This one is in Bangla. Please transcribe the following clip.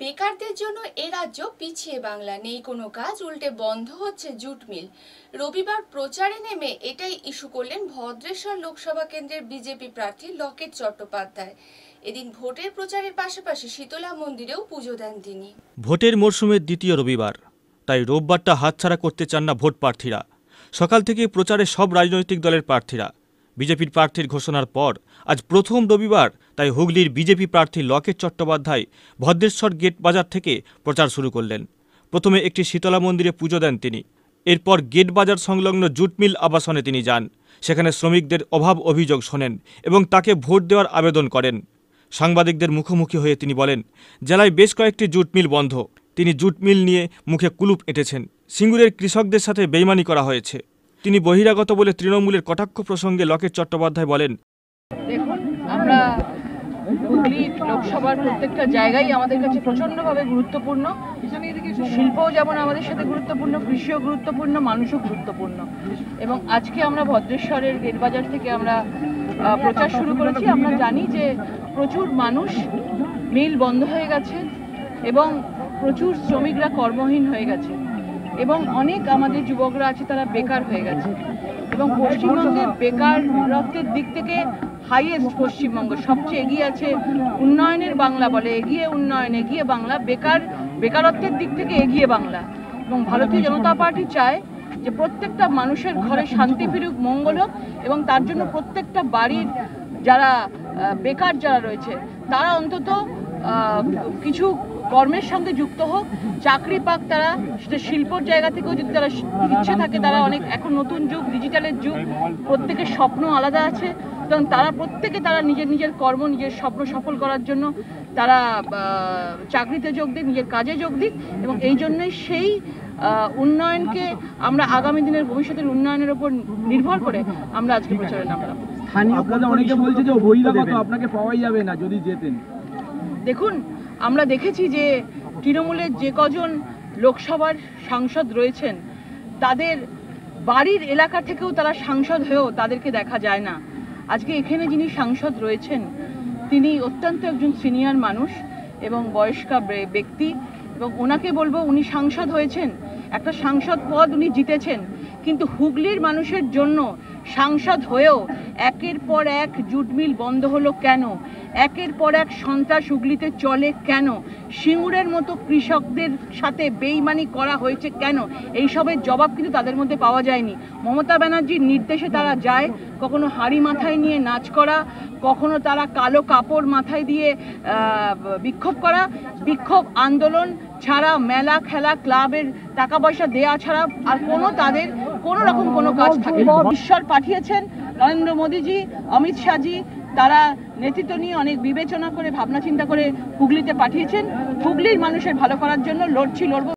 বেকারদের জন্য এ রাজ্য পিছিয়ে বাংলা। নেই কোনো কাজ, উল্টে বন্ধ হচ্ছে জুট মিল। রবিবার প্রচারে নেমে এটাই ইস্যু করলেন ভদ্রেশ্বর লোকসভা কেন্দ্রের বিজেপি প্রার্থী লকেট চট্টোপাধ্যায়। এদিন ভোটের প্রচারের পাশাপাশি শীতলা মন্দিরেও পুজো দেন তিনি। ভোটের মরশুমের দ্বিতীয় রবিবার, তাই রোববারটা হাতছাড়া করতে চান না ভোট প্রার্থীরা। সকাল থেকে প্রচারে সব রাজনৈতিক দলের প্রার্থীরা। বিজেপির প্রার্থীর ঘোষণার পর আজ প্রথম রবিবার তাই হুগলির বিজেপি প্রার্থী লকেট চট্টোপাধ্যায় ভদ্রেশ্বর গেট বাজার থেকে প্রচার শুরু করলেন। প্রথমে একটি শীতলা মন্দিরে পুজো দেন তিনি। এরপর গেট বাজার সংলগ্ন জুট মিল আবাসনে তিনি যান। সেখানে শ্রমিকদের অভাব অভিযোগ শোনেন এবং তাকে ভোট দেওয়ার আবেদন করেন। সাংবাদিকদের মুখোমুখি হয়ে তিনি বলেন, জেলায় বেশ কয়েকটি জুট মিল বন্ধ। তিনি জুট মিল নিয়ে মুখে কুলুপ এঁটেছেন। সিঙ্গুরের কৃষকদের সাথে বেইমানি করা হয়েছে। তিনি বহিরাগত বলে তৃণমূলের কটাক্ষ প্রসঙ্গে লকেট চট্টোপাধ্যায় বলেন আমরা লোকসভার প্রত্যেকটা জায়গায় আমাদের কাছে প্রচণ্ডভাবে গুরুত্বপূর্ণ। শিল্পও যেমন আমাদের সাথে গুরুত্বপূর্ণ, কৃষিও গুরুত্বপূর্ণ, মানুষও গুরুত্বপূর্ণ। এবং আজকে আমরা ভদ্রেশ্বরের গেটবাজার থেকে আমরা প্রচার শুরু করেছি। আমরা জানি যে প্রচুর মানুষ মিল বন্ধ হয়ে গেছে এবং প্রচুর শ্রমিকরা কর্মহীন হয়ে গেছে। এবং অনেক আমাদের যুবকরা আছে, তারা বেকার হয়ে গেছে। এবং পশ্চিমবঙ্গের বেকারত্বের দিক থেকে হাইয়েস্ট পশ্চিমবঙ্গ, সবচেয়ে এগিয়ে আছে উন্নয়নের বাংলা বলে, এগিয়ে উন্নয়ন, এগিয়ে বাংলা, বেকার, বেকারত্বের দিক থেকে এগিয়ে বাংলা। এবং ভারতীয় জনতা পার্টি চায় যে প্রত্যেকটা মানুষের ঘরে শান্তি ফিরুক, মঙ্গল হোক, এবং তার জন্য প্রত্যেকটা বাড়ির যারা বেকার যারা রয়েছে, তারা অন্তত কিছু কর্মের সঙ্গে যুক্ত হোক চাকরি পাক তারা সেটা শিল্পর জায়গা থেকেও যদি তারা ইচ্ছে থাকে তারা অনেক এখন নতুন যুগ ডিজিটালের যুগ প্রত্যেকের স্বপ্ন আলাদা আছে। এবং তারা প্রত্যেকে তারা নিজের নিজের কর্ম নিজের স্বপ্ন সফল করার জন্য তারা চাকরিতে যোগ দিক নিজের কাজে যোগ দিক এবং এই জন্যই সেই উন্নয়নকে আমরা আগামী দিনের ভবিষ্যতের উন্নয়নের উপর নির্ভর করে আমরা আজকে প্রচারে নামলাম স্থানীয় অনেকে বলছে যে বহিরাগত আপনাকে পাওয়াই যাবে না যদি যেতেন। দেখুন, আমরা দেখেছি যে তৃণমূলের যে কজন লোকসভার সাংসদ রয়েছেন, তাদের বাড়ির এলাকা থেকেও তারা সাংসদ হয়েও তাদেরকে দেখা যায় না। আজকে এখানে যিনি সাংসদ রয়েছেন, তিনি অত্যন্ত একজন সিনিয়র মানুষ এবং বয়স্কা ব্যক্তি এবং ওনাকে বলব উনি সাংসদ হয়েছেন। একটা সাংসদ পদ উনি জিতেছেন। কিন্তু হুগলির মানুষের জন্য সাংসদ হয়েও একের পর এক জুটমিল বন্ধ হলো কেন? একের পর এক সন্ত্রাস হুগলিতে চলে কেন? সিঙ্গুরের মতো কৃষকদের সাথে বেইমানি করা হয়েছে কেন? এইসবের জবাব কিন্তু তাদের মধ্যে পাওয়া যায়নি। মমতা ব্যানার্জির নির্দেশে তারা যায়, কখনো হাড়ি মাথায় নিয়ে নাচ করা, কখনো তারা কালো কাপড় মাথায় দিয়ে বিক্ষোভ করা। বিক্ষোভ আন্দোলন ছাড়া মেলা, খেলা, ক্লাবের টাকা পয়সা দেয়া ছাড়া আর কোনো তাদের কোনো রকম কোনো কাজ থাকে ঈশ্বর পাঠিয়েছেন নরেন্দ্র মোদীজি, অমিত শাহজি, তারা নেতৃত্ব নিয়ে অনেক বিবেচনা করে ভাবনা চিন্তা করে হুগলিতে পাঠিয়েছেন। হুগলির মানুষের ভালো করার জন্য লড়ছি, লড়বো।